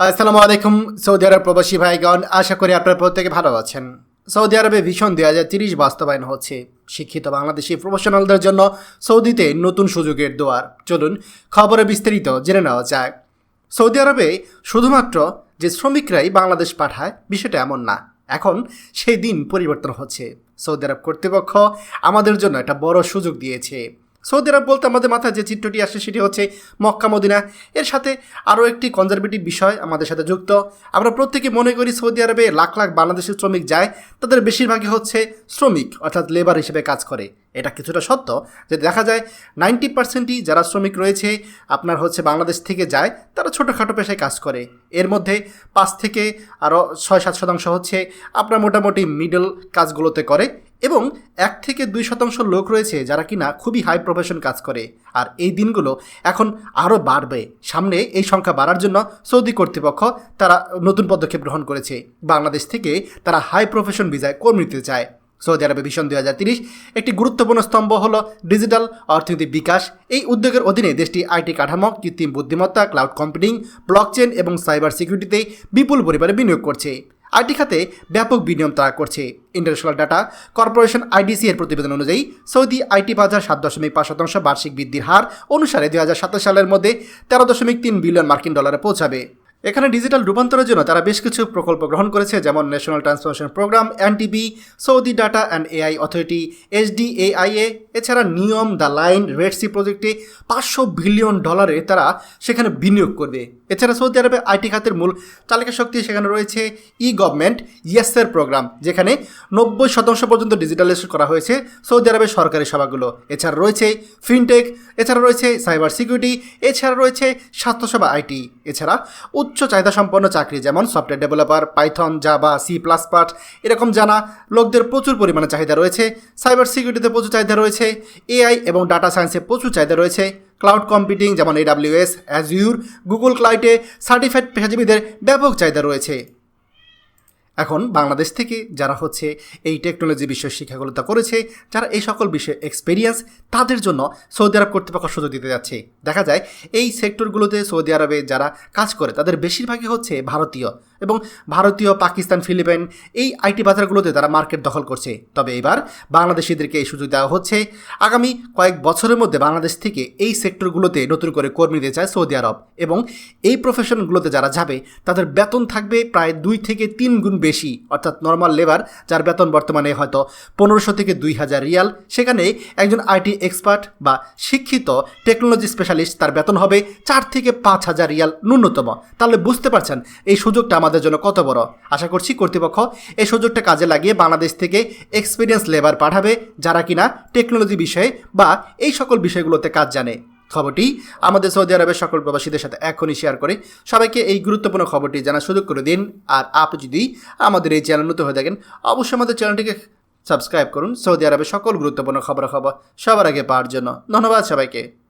আসসালামু আলাইকুম, সৌদি আরব প্রবাসী ভাইগণ, আশা করি আপনারা প্রত্যেকে ভালো আছেন। সৌদি আরবে ভীষণ দুই হাজার তিরিশ বাস্তবায়ন হচ্ছে। শিক্ষিত বাংলাদেশি প্রফেশনালদের জন্য সৌদিতে নতুন সুযোগের দোয়ার। চলুন, খবরে বিস্তারিত জেনে নেওয়া যায় সৌদি আরবে শুধুমাত্র যে শ্রমিকরাই বাংলাদেশ পাঠায়, বিষয়টা এমন না। এখন সেই দিন পরিবর্তন হচ্ছে। সৌদি আরব কর্তৃপক্ষ আমাদের জন্য একটা বড় সুযোগ দিয়েছে। সৌদি আরব বলতে আমাদের মাথায় যে চিত্রটি আসে সেটি হচ্ছে মক্কা, মদিনা। এর সাথে আরও একটি কনজারভেটিভ বিষয় আমাদের সাথে যুক্ত। আমরা প্রত্যেকে মনে করি সৌদি আরবে লাখ লাখ বাংলাদেশের শ্রমিক যায়, তাদের বেশিরভাগই হচ্ছে শ্রমিক, অর্থাৎ লেবার হিসেবে কাজ করে। এটা কিছুটা সত্য যে দেখা যায় নাইনটি পার্সেন্টই যারা শ্রমিক রয়েছে, আপনার হচ্ছে বাংলাদেশ থেকে যায়, তারা ছোটোখাটো পেশায় কাজ করে। এর মধ্যে পাঁচ থেকে আরও ছয় সাত শতাংশ হচ্ছে আপনার মোটামুটি মিডল কাজগুলোতে করে। এবং এক থেকে দুই শতাংশ লোক রয়েছে যারা কিনা খুবই হাই প্রফেশন কাজ করে। আর এই দিনগুলো এখন আরও বাড়বে। সামনে এই সংখ্যা বাড়ার জন্য সৌদি কর্তৃপক্ষ তারা নতুন পদক্ষেপ গ্রহণ করেছে। বাংলাদেশ থেকে তারা হাই প্রফেশন ভিসায় কর্মী নিতে চায়। সৌদি আরবে ভীষণ দুই হাজার তিরিশ একটি গুরুত্বপূর্ণ স্তম্ভ হল ডিজিটাল অর্থনৈতিক বিকাশ। এই উদ্যোগের অধীনে দেশটি আইটি কাঠামো, কৃত্রিম বুদ্ধিমত্তা ক্লাউড কম্পিউটিং ব্লকচেন এবং সাইবার সিকিউরিটিতে বিপুল পরিমাণে বিনিয়োগ করছে। আইটি খাতে ব্যাপক বিনিয়োগ তারা করছে। ইন্টারন্যাশনাল ডাটা কর্পোরেশন আইডিসি এর প্রতিবেদন অনুযায়ী সৌদি আইটি বাজার সাত দশমিক পাঁচ শতাংশ বার্ষিক বৃদ্ধির হার অনুসারে দুই হাজার সাতাশ সালের মধ্যে তেরো দশমিক তিন বিলিয়ন মার্কিন ডলারে পৌঁছাবে। এখানে ডিজিটাল রূপান্তরের জন্য তারা বেশ কিছু প্রকল্প গ্রহণ করেছে, যেমন national transformation programme NTB Saudi data and AI authority HDAIA এছাড়া নিয়ম দ্য লাইন রেড সি প্রজেক্টে পাঁচশো বিলিয়ন ডলারে তারা সেখানে বিনিয়োগ করবে। এছাড়া সৌদি আরবে আইটি খাতের মূল চালিকা শক্তি সেখানে রয়েছে ই গভর্নমেন্ট ইয়েসের প্রোগ্রাম যেখানে নব্বই শতাংশ পর্যন্ত ডিজিটালাইজেশন করা হয়েছে সৌদি আরবের সরকারি সভাগুলো। এছাড়া রয়েছে ফিনটেক এছাড়া রয়েছে সাইবার সিকিউরিটি এছাড়া রয়েছে স্বাস্থ্যসেবা আইটি। এছাড়া উচ্চ চাহিদা সম্পন্ন চাকরি, যেমন software developer, Python Java C plus part এরকম জানা লোকদের প্রচুর পরিমাণে চাহিদা রয়েছে। সাইবার সিকিউরিটিতে প্রচুর চাহিদা রয়েছে। এআই এবং ডাটা সায়েন্সে প্রচুর চাহিদা রয়েছে। ক্লাউড কম্পিউটিং, যেমন এডাব্লিউএস অ্যাজিউর গুগল ক্লাউডে সার্টিফাইড পেশাজীবীদের ব্যাপক চাহিদা রয়েছে। এখন বাংলাদেশ থেকে যারা হচ্ছে এই টেকনোলজি বিষয়ে শিক্ষাগুলোতা করেছে, যারা এই সকল বিষয়ে এক্সপেরিয়েন্স তাদের জন্য সৌদি আরব কর্তৃপক্ষ সুযোগ দিতে যাচ্ছে। দেখা যায়, এই সেক্টরগুলোতে সৌদি আরবে যারা কাজ করে, তাদের বেশিরভাগই হচ্ছে ভারতীয়। এবং ভারতীয়, পাকিস্তান, ফিলিপাইন এই আইটি বাজারগুলোতে তারা মার্কেট দখল করছে। তবে এবার বাংলাদেশিদেরকে এই সুযোগ দেওয়া হচ্ছে। আগামী কয়েক বছরের মধ্যে বাংলাদেশ থেকে এই সেক্টরগুলোতে নতুন করে কর্মী দিতে চায় সৌদি আরব এবং এই প্রফেশনগুলোতে যারা যাবে, তাদের বেতন থাকবে প্রায় দুই থেকে তিন গুণ বেশি, অর্থাৎ নর্মাল লেবার যার বেতন বর্তমানে হয়তো পনেরোশো থেকে দুই হাজার রিয়াল। সেখানে একজন আইটি এক্সপার্ট বা শিক্ষিত টেকনোলজি স্পেশালিস্ট তার বেতন হবে চার থেকে পাঁচ হাজার রিয়াল ন্যূনতম। তাহলে বুঝতে পারছেন, এই সুযোগটা আমাদের জন্য কত বড়। আশা করছি কর্তৃপক্ষ এই সুযোগটা কাজে লাগিয়ে বাংলাদেশ থেকে এক্সপিরিয়েন্স লেবার পাঠাবে যারা কিনা টেকনোলজি বিষয়ে বা এই সকল বিষয়গুলোতে কাজ জানে। খবরটি আমাদের সৌদি আরবের সকল প্রবাসীদের সাথে এখনই শেয়ার করে। সবাইকে এই গুরুত্বপূর্ণ খবরটি জানার সুযোগ করে দিন। আর আপনি যদি আমাদের এই চ্যানেল নতুন হয়ে থাকেন, অবশ্যই আমাদের চ্যানেলটিকে সাবস্ক্রাইব করুন। সৌদি আরবের সকল গুরুত্বপূর্ণ খবর খবর সবার আগে পাওয়ার জন্য। ধন্যবাদ সবাইকে।